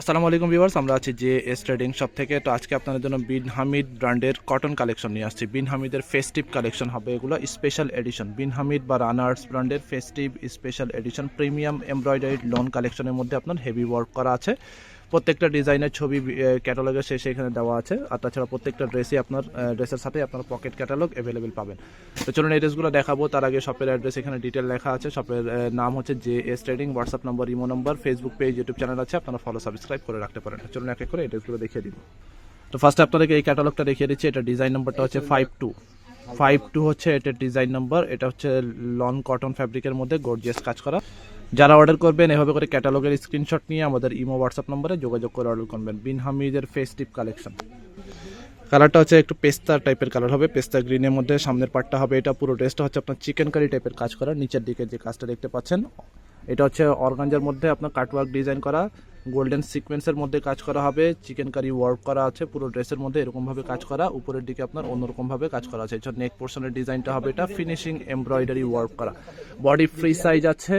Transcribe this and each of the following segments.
আসসালামু আলাইকুম ভিউয়ার্স, আমরা আছি যে এস ট্রেডিং শপ থেকে। তো আজকে আপনাদের জন্য বিন হামিদ ব্র্যান্ডের কটন কালেকশন নিয়ে আসছি। বিন হামিদের ফেস্টিভ কালেকশন হবে এগুলো স্পেশাল এডিশন বিন হামিদ বা রানার্স ব্র্যান্ডের festive special edition premium embroidery lawn কালেকশনের মধ্যে আপনার হেভি ওয়ার্ক করা আছে। প্রত্যেকটা ডিজাইনের ছবি ক্যাটালগের শেষে এখানে দেওয়া আছে। আর তাছাড়া প্রত্যেকটা ড্রেসই আপনার ড্রেসের সাথে আপনার পকেট ক্যাটালগ অ্যাভেলেবেল পাবেন। তো চলুন এই ড্রেসগুলো দেখাবো। তার আগে শপের অ্যাড্রেস এখানে ডিটেল লেখা আছে। শপের নাম হচ্ছে J S trading WhatsApp number imo number Facebook page YouTube channel আছে। আপনারা ফলো সাবস্ক্রাইব করে রাখতে পারেন। চলুন এক এক করে এই ড্রেসগুলো দেখিয়ে দিব তো ফার্স্টে আপনাদেরকে এই ক্যাটালগটা দেখিয়ে দিচ্ছি। এটা ডিজাইন নম্বরটা হচ্ছে ফাইভ টু ফাইভ টু হচ্ছে এটার ডিজাইন নাম্বার এটা হচ্ছে লন কটন ফ্যাব্রিকের মধ্যে গর্জিয়াস কাজ করা। যারা অর্ডার করবেন, এভাবে করে ক্যাটালগের স্ক্রিনশট নিয়ে আমাদের ইমো হোয়াটসঅ্যাপ নম্বরে যোগাযোগ করে অর্ডার করবেন। বিন হামিদের ফেস টিপ কালেকশন কালারটা হচ্ছে একটু পেস্তা টাইপের কালার হবে, পেস্তা গ্রিনের মধ্যে, সামনের পার্টটা হবে, এটা পুরো ড্রেসটা হচ্ছে আপনার চিকেন কারি টাইপের কাজ করা নিচের দিকে যে কাজটা দেখতে পাচ্ছেন এটা হচ্ছে অর্গানজার মধ্যে আপনার কাটওয়ার্ক ডিজাইন করা, গোল্ডেন সিকোয়েন্সের মধ্যে কাজ করা হবে, চিকেন কারি ওয়ার্ক করা আছে, পুরো ড্রেসের মধ্যে এরকমভাবে কাজ করা, উপরের দিকে আপনার অন্যরকমভাবে কাজ করা আছে। নেক পোর্শনের ডিজাইনটা হবে এটা ফিনিশিং এমব্রয়ডারি ওয়ার্ক করা। বডি ফ্রি সাইজ আছে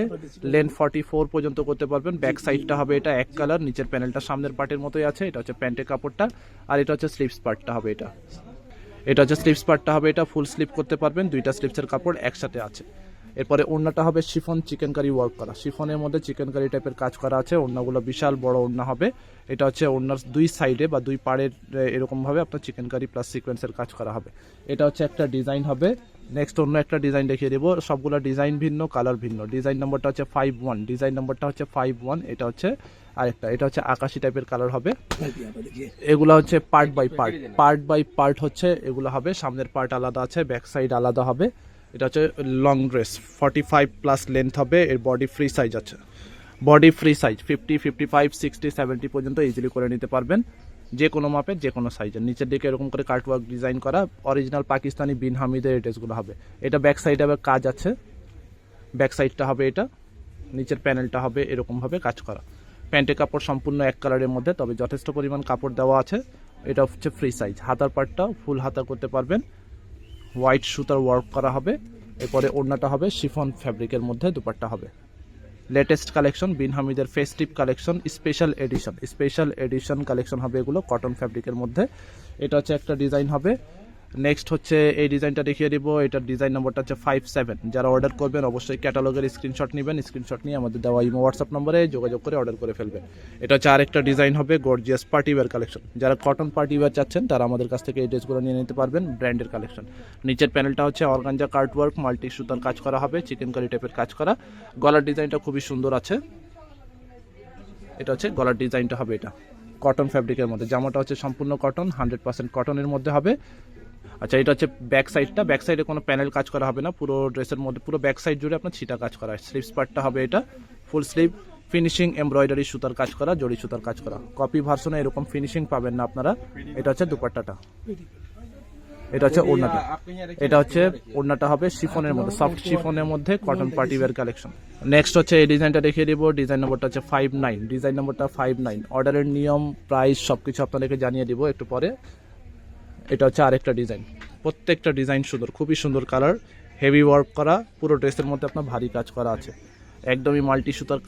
লেন ফর্টি ফোর পর্যন্ত করতে পারবেন। ব্যাক সাইডটা হবে এটা এক কালার নিচের প্যানেলটা সামনের পার্টের মতোই আছে, এটা হচ্ছে প্যান্টের কাপড়টা, আর এটা হচ্ছে স্লিপস পার্টটা হবে এটা। এটা হচ্ছে স্লিপস পার্টটা হবে এটা ফুল স্লিপ করতে পারবেন, দুইটা স্লিপসের কাপড় একসাথে আছে। এরপরে ওড়নাটা হবে শিফন চিকেন কারি ওয়ার্ক করা। শিফনের মধ্যে চিকেন কারি টাইপের কাজ করা আছে, ওড়নাগুলো বিশাল বড় ওড়না হবে। এটা হচ্ছে ওড়নার দুই সাইডে বা দুই পাড়ের এরকমভাবে আপনার চিকেন কারি প্লাস সিকোয়েন্সের কাজ করা হবে। এটা হচ্ছে একটা ডিজাইন হবে। নেক্সট অন্য একটা ডিজাইন দেখিয়ে দেবো। সবগুলো ডিজাইন ভিন্ন কালার ভিন্ন। ডিজাইন নাম্বারটা হচ্ছে ফাইভ ওয়ান ডিজাইন নাম্বারটা হচ্ছে ফাইভ ওয়ান এটা হচ্ছে আরেকটা। এটা হচ্ছে আকাশি টাইপের কালার হবে। এগুলো হচ্ছে part by part part by part হচ্ছে, এগুলো হবে। সামনের পার্ট আলাদা আছে ব্যাক সাইড আলাদা হবে। এটা হচ্ছে long dress forty five plus length হবে, এর বডি ফ্রি সাইজ আছে। Body free size fifty fifty five sixty seventy পর্যন্ত ইজিলি করে নিতে পারবেন। যে কোনো মাপের যে কোনো সাইজের নিচের দিকে এরকম করে কার্টওয়ার্ক ডিজাইন করা অরিজিনাল পাকিস্তানি বিন হামিদের এই ড্রেসগুলো হবে। এটা ব্যাক সাইডে আবার কাজ আছে। ব্যাক সাইডটা হবে এটা, নিচের প্যানেলটা হবে এরকমভাবে কাজ করা। প্যান্টের কাপড় সম্পূর্ণ এক কালারের মধ্যে, তবে যথেষ্ট পরিমাণ কাপড় দেওয়া আছে। এটা হচ্ছে ফ্রি সাইজ হাতার পার্টটা ফুল হাতা করতে পারবেন। হোয়াইট সুতার ওয়ার্ক করা হবে। এরপরে ওড়নাটা হবে শিফন ফ্যাব্রিকের মধ্যে, দুপাট্টা হবে। লেটেস্ট কালেকশন বিন হামিদের festive collection, special edition. Special edition collection হবে এগুলো, কটন ফ্যাব্রিকের মধ্যে। এটা হচ্ছে একটা ডিজাইন হবে। নেক্সট হচ্ছে এই ডিজাইনটা দেখিয়ে দিব। এটার ডিজাইন নম্বরটা হচ্ছে ফাইভ সেভেন যারা অর্ডার করবেন, অবশ্যই ক্যাটালগের স্ক্রিনশট নেবেন। স্ক্রিনশট নিয়ে আমাদের দেওয়া ইমো হোয়াটসঅ্যাপ নম্বরে যোগাযোগ করে অর্ডার করে ফেলবেন। এটা হচ্ছে আরেকটা ডিজাইন হবে গর্জিয়াস পার্টিওয়ার কালেকশন যারা কটন পার্টিওয়ার চাচ্ছেন, তারা আমাদের কাছ থেকে এই ড্রেসগুলো নিয়ে নিতে পারবেন ব্র্যান্ডের কালেকশন নিচের প্যানেলটা হচ্ছে অর্গানজা কার্ট ওয়ার্ক মাল্টি সুতার কাজ করা হবে চিকেন কারি টাইপের কাজ করা। গলার ডিজাইনটা খুবই সুন্দর আছে। এটা হচ্ছে গলার ডিজাইনটা হবে এটা। কটন ফ্যাব্রিকের মধ্যে। জামাটা হচ্ছে সম্পূর্ণ কটন হান্ড্রেড পার্সেন্ট কটনের মধ্যে হবে। আচ্ছা এটা হচ্ছে ব্যাক সাইডটা ব্যাক সাইডে কোনো প্যানেল কাজ করা হবে না। পুরো ড্রেসের মধ্যে, পুরো ব্যাক সাইড জুড়ে আপনার ছিটা কাজ করা হয়। স্লিভস পার্টটা হবে এটা। ফুল স্লিভ ফিনিশিং এমব্রয়ডারি সুতার কাজ করা, জড়ি সুতার কাজ করা। কপি ভার্সনে এরকম ফিনিশিং পাবেন না আপনারা। এটা হচ্ছে দুপাট্টাটা। এটা হচ্ছে ওড়নাটা। এটা হচ্ছে ওড়নাটা হবে শিফনের মধ্যে সফট শিফনের মধ্যে কটন পার্টি কালেকশন নেক্সট হচ্ছে এই ডিজাইনটা দেখিয়ে দিব। ডিজাইন নম্বরটা হচ্ছে ফাইভ নাইন ডিজাইন নম্বরটা ফাইভ নাইন অর্ডারের নিয়ম প্রাইস সব কিছু আপনাদেরকে জানিয়ে দিব একটু পরে। এটা হচ্ছে আরেকটা ডিজাইন। প্রত্যেকটা ডিজাইন সুন্দর, খুবই সুন্দর কালার হেভি ওয়ার্ক করা, পুরো ড্রেসের মধ্যে আপনার ভারী কাজ করা আছে। একদমই মাল্টি সুতার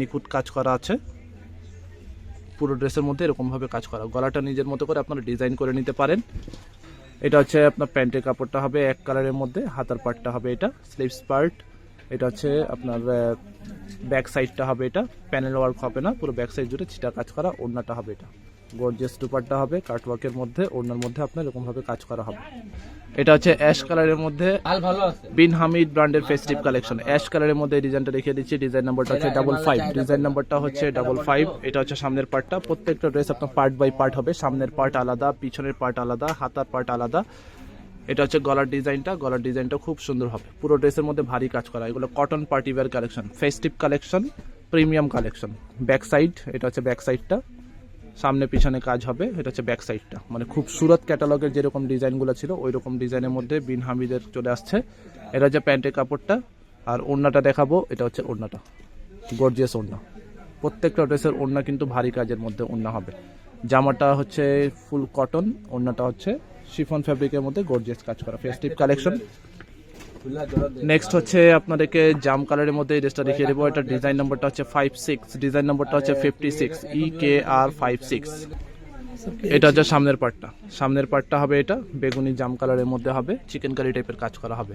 নিখুঁত কাজ করা আছে। পুরো ড্রেসের মধ্যে এরকমভাবে কাজ করা। গলাটা নিজের মতো করে আপনারা ডিজাইন করে নিতে পারেন। এটা হচ্ছে আপনার প্যান্টের কাপড়টা হবে এক কালারের মধ্যে, হাতার পার্টটা হবে এটা স্লিভস পার্ট এটা হচ্ছে আপনার ব্যাক সাইডটা হবে এটা। প্যানেল ওয়ার্ক হবে না, পুরো ব্যাক সাইড জুড়ে ছিটা কাজ করা, ওড়নাটা হবে এটা। গর্জিয়াস দুপাট্টা হবে কাটওয়ার্কের মধ্যে ওড়নার মধ্যে আপনার এরকমভাবে কাজ করা হবে। এটা হচ্ছে অ্যাশ কালারের মধ্যে হাল ভালো আছে। বিন হামিদ ব্র্যান্ডের ফেস্টিভ কালেকশন অ্যাশ কালারের মধ্যে ডিজাইনটা দেখিয়ে দিচ্ছি। ডিজাইন নাম্বারটা হচ্ছে ডাবল ফাইভ ডিজাইন নাম্বারটা হচ্ছে ডাবল ফাইভ এটা হচ্ছে সামনের পার্টটা। প্রত্যেকটা ড্রেস আপনার পার্ট বাই পার্ট হবে। সামনের পার্ট আলাদা পিছনের পার্ট আলাদা হাতার পার্ট আলাদা। এটা হচ্ছে গলার ডিজাইনটা গলার ডিজাইনটা খুব সুন্দর হবে। পুরো ড্রেসের মধ্যে ভারী কাজ করা। এগুলো cotton party wear collection festive collection premium collection back side এটা হচ্ছে ব্যাক সাইডটা সামনে পিছনে কাজ হবে, এটা হচ্ছে ব্যাক সাইডটা মানে খুব সুরত ক্যাটালগের যেরকম ডিজাইনগুলো ছিল ওই রকম ডিজাইনের মধ্যে বিন হামিদের চলে আসছে। এটা হচ্ছে প্যান্টের কাপড়টা, আর ওড়নাটা দেখাবো, এটা হচ্ছে ওড়নাটা। গর্জিয়াস ওড়না। প্রত্যেকটা ড্রেসের ওড়না কিন্তু ভারী কাজের মধ্যে ওড়না হবে। জামাটা হচ্ছে ফুল কটন ওড়নাটা হচ্ছে শিফন ফ্যাব্রিকের মধ্যে গর্জিয়াস কাজ করা ফেস্টিভ কালেকশন নেক্সট হচ্ছে আপনাদেরকে জাম কালারের মধ্যে ড্রেসটা দেখিয়ে দেবো। এটা ডিজাইন নম্বরটা হচ্ছে ফাইভ সিক্স ডিজাইন নম্বরটা হচ্ছে fifty six E K R five six এটা হচ্ছে সামনের পার্টটা সামনের পার্টটা হবে এটা। বেগুনি জাম কালারের মধ্যে হবে। চিকেন কারি টাইপের কাজ করা হবে।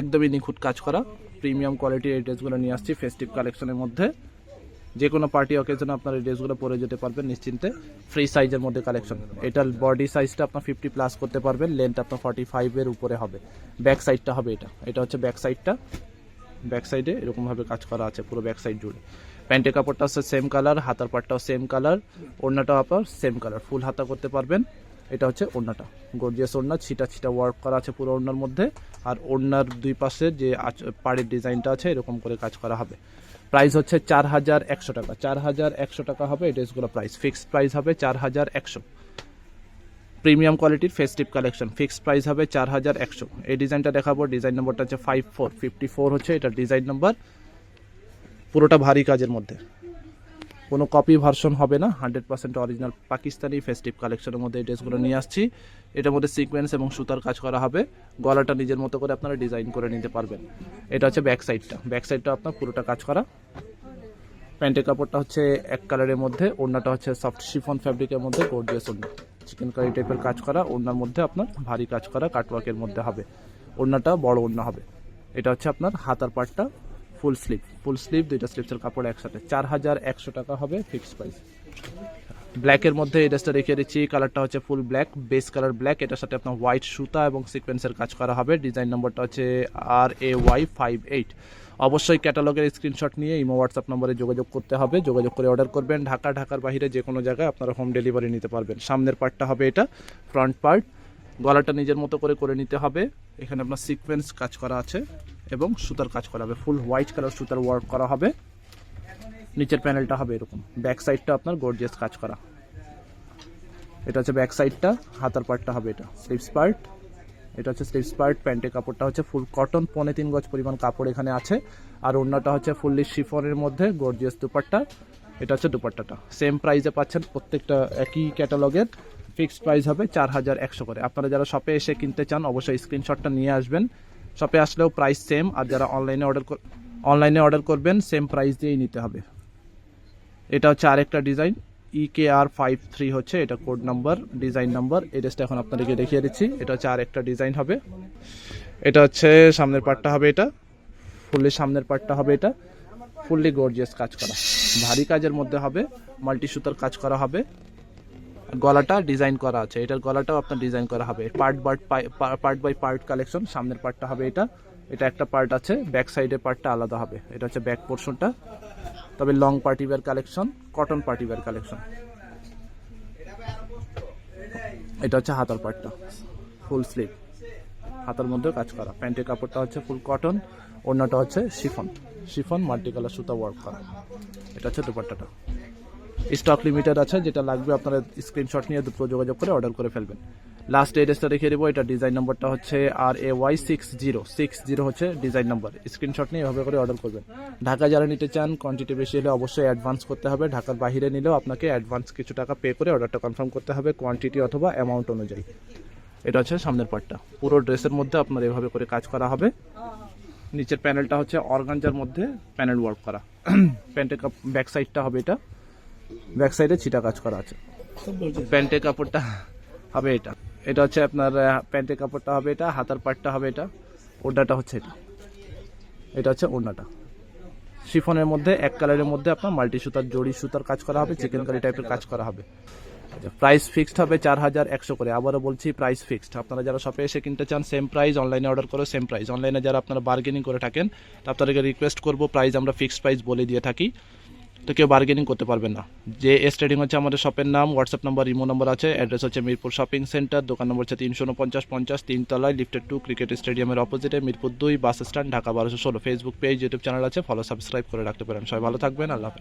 একদমই নিখুঁত কাজ করা। প্রিমিয়াম কোয়ালিটির এই ড্রেসগুলো নিয়ে আসছি ফেস্টিভ কালেকশনের মধ্যে। যে কোনো পার্টি অকেশনে আপনার এই ড্রেসগুলো পরে যেতে পারবেন নিশ্চিন্তে। ফ্রি সাইজের মধ্যে কালেকশন এটার বডি সাইজটা আপনার ফিফটি প্লাস করতে পারবেন লেন্থ আপনার ফর্টি ফাইভের উপরে হবে। ব্যাক সাইডটা হবে এটা। এটা হচ্ছে ব্যাক সাইডটা ব্যাক সাইডে এরকমভাবে কাজ করা আছে পুরো ব্যাক সাইড জুড়ে। প্যান্টের কাপড়টা হচ্ছে সেম কালার হাতার পাটটাও সেম কালার ওড়নাটাও আপনার সেম কালার ফুল হাতা করতে পারবেন। এটা হচ্ছে ওড়নাটা। গর্জিয়াস ওড়না, ছিটা ছিটা ওয়ার্ক করা আছে পুরো ওড়নার মধ্যে। আর ওড়নার দুই পাশে যে পাড়ের ডিজাইনটা আছে, এরকম করে কাজ করা হবে। প্রাইস হচ্ছে চার হাজার একশো টাকা। চার হাজার একশো টাকা হবে, এই ড্রেসগুলো প্রাইস। ফিক্সড প্রাইস হবে চার হাজার একশো। প্রিমিয়াম কোয়ালিটির ফেস্টিভ কালেকশন, ফিক্সড প্রাইস হবে চার হাজার একশো। এই ডিজাইনটা দেখাবো, ডিজাইন নম্বরটা হচ্ছে ফাইভ ফোর ফিফটি ফোর হচ্ছে এটা ডিজাইন নম্বর। পুরোটা ভারী কাজের মধ্যে। কোনো কপি ভার্সন হবে না hundred percent original Pakistani festive কালেকশনের মধ্যে এই ড্রেসগুলো নিয়ে আসছি। এটার মধ্যে সিকোয়েন্স এবং সুতার কাজ করা হবে। গলাটা নিজের মতো করে আপনারা ডিজাইন করে নিতে পারবেন। এটা হচ্ছে ব্যাক সাইডটা ব্যাক সাইডটা আপনার পুরোটা কাজ করা। প্যান্টের কাপড়টা হচ্ছে এক কালারের মধ্যে, ওড়নাটা হচ্ছে সফট শিফন ফ্যাব্রিকের মধ্যে গর্জিয়াস ওড়না। চিকেন কারি টাইপের কাজ করা, ওড়নার মধ্যে আপনার ভারী কাজ করা কাটওয়ার্কের মধ্যে হবে। ওড়নাটা বড় ওড়না হবে। এটা হচ্ছে আপনার হাতার পার্টটা ফুল স্লিভ ফুল স্লিভ দুইটা স্লিভসের কাপড় একসাথে। চার হাজার একশো টাকা হবে ফিক্সড প্রাইস ব্ল্যাকের মধ্যে এই ড্রেসটা রেখে দিচ্ছি কালারটা হচ্ছে full black base colour black এটার সাথে আপনার হোয়াইট সুতা এবং সিকোয়েন্সের কাজ করা হবে। ডিজাইন নম্বরটা হচ্ছে R A Y five eight অবশ্যই ক্যাটালগের স্ক্রিনশট নিয়ে ইমো হোয়াটসঅ্যাপ নম্বরে যোগাযোগ করতে হবে। যোগাযোগ করে অর্ডার করবেন। ঢাকা, ঢাকার বাইরে যে কোনো জায়গায় আপনারা হোম ডেলিভারি নিতে পারবেন। সামনের পার্টটা হবে এটা ফ্রন্ট পার্ট গলাটা নিজের মতো করে করে নিতে হবে। এখানে আপনার সিকোয়েন্স কাজ করা আছে এবং সুতার কাজ করা হবে। ফুল হোয়াইট কালার সুতার ওয়ার্ক করা হবে। নিচের প্যানেলটা হবে এরকম। ব্যাক সাইডটা আপনার গর্জিয়াস কাজ করা। এটা হচ্ছে ব্যাক সাইডটা হাতার পার্টটা হবে এটা। স্লিভস পার্ট এটা হচ্ছে স্লিভস পার্ট প্যান্টের কাপড়টা হচ্ছে ফুল কটন পনে তিন গজ পরিমাণ কাপড় এখানে আছে। আর অন্যটা হচ্ছে ফুললি শিফনের মধ্যে গর্জিয়াস দুপাট্টা। এটা হচ্ছে দুপাট্টাটা। সেম প্রাইসে পাচ্ছেন প্রত্যেকটা একই ক্যাটালগের ফিক্সড প্রাইস হবে চার হাজার একশো করে। আপনারা যারা শপে এসে কিনতে চান, অবশ্যই স্ক্রিনশটটা নিয়ে আসবেন। শপে আসলেও প্রাইস সেম আর যারা অনলাইনে অর্ডার অনলাইনে অর্ডার করবেন সেম প্রাইস দিয়েই নিতে হবে। এটা হচ্ছে আরেকটা design E K R five three হচ্ছে, এটা কোড নাম্বার ডিজাইন নাম্বার এই ড্রেসটা এখন আপনাদেরকে দেখিয়ে দিচ্ছি। এটা হচ্ছে আরেকটা ডিজাইন হবে। এটা হচ্ছে সামনের পার্টটা হবে এটা। ফুললি সামনের পার্টটা হবে এটা। ফুললি গর্জিয়াস কাজ করা। ভারী কাজের মধ্যে হবে মাল্টি সুতার কাজ করা হবে। গলাটা ডিজাইন করা আছে। এটার গলাটাও আপনার ডিজাইন করা হবে। পার্ট বার্ট পার্ট বাই পার্ট কালেকশন সামনের পার্টটা হবে এটা। এটা একটা পার্ট আছে ব্যাক সাইডের পার্টটা আলাদা হবে। এটা হচ্ছে ব্যাক পোর্শনটা তবে long party wear collection cotton party wear collection এটা হচ্ছে হাতার পার্টটা ফুল স্লিভ হাতার মধ্যে কাজ করা। প্যান্টের কাপড়টা হচ্ছে ফুল কটন ওড়নাটা হচ্ছে শিফন শিফন মাল্টি কালার সুতা ওয়ার্ক করা। এটা হচ্ছে দুপাট্টাটা। স্টক লিমিটেড আছে, যেটা লাগবে আপনারা স্ক্রিনশট নিয়ে দ্রুত যোগাযোগ করে অর্ডার করে ফেলবেন। লাস্ট এড্রেসটা রেখে দেবো, এটা ডিজাইন নম্বরটা হচ্ছে R A Y six zero six zero হচ্ছে ডিজাইন নাম্বার স্ক্রিনশট নিয়ে এভাবে করে অর্ডার করবেন। ঢাকা যারা নিতে চান কোয়ান্টিটি বেশি হলে অবশ্যই অ্যাডভান্স করতে হবে। ঢাকার বাইরে নিলেও আপনাকে অ্যাডভান্স কিছু টাকা পে করে অর্ডারটা কনফার্ম করতে হবে কোয়ান্টিটি অথবা অ্যামাউন্ট অনুযায়ী। এটা হচ্ছে সামনের পার্টটা পুরো ড্রেসের মধ্যে আপনার এভাবে করে কাজ করা হবে। নিচের প্যানেলটা হচ্ছে অর্গানজার মধ্যে প্যানেল ওয়ার্ক করা। প্যান্টের ব্যাক সাইডটা হবে এটা। ব্যাক সাইডে ছিটা কাজ করা আছে। প্যান্টের কাপড়টা হবে এটা। এটা হচ্ছে আপনার প্যান্টের কাপড়টা হবে এটা, হাতার পাটটা হবে এটা, ওড়নাটা হচ্ছে এটা। এটা হচ্ছে ওড়নাটা। শিফনের মধ্যে, এক কালারের মধ্যে আপনার মাল্টি সুতার, জড়ি সুতার কাজ করা হবে, চিকেন কারি টাইপের কাজ করা হবে। প্রাইস ফিক্সড হবে চার হাজার একশো করে। আবারও বলছি প্রাইস ফিক্সড আপনারা যারা শপে এসে কিনতে চান সেম প্রাইস অনলাইনে অর্ডার করে সেম প্রাইস অনলাইনে যারা আপনারা বার্গেনিং করে থাকেন আপনাদেরকে রিকোয়েস্ট করব প্রাইস আমরা ফিক্সড প্রাইস বলে দিয়ে থাকি। তো কেউ বার্গেনিং করতে পারবে না। যে স্টেডিং হচ্ছে আমাদের শপের নাম হোয়াটসঅ্যাপ নাম্বার ইমো নাম্বার আছে অ্যাড্রেস হচ্ছে মিরপুর শপিং সেন্টার দোকান নম্বর হচ্ছে তিনশো উনপঞ্চাশ, পঞ্চাশ, তিনতলায় লিফটেড টু ক্রিকেট স্টেডিয়ামের অপোজিটে মিরপুর দুই বাস স্ট্যান্ড ঢাকা বারোশো ষোলো। ফেসবুক পেজ ইউটিউব চ্যানেল আছে ফলো সাবস্ক্রাইব করে রাখতে পারেন। সবাই ভালো থাকবেন, আল্লাহ।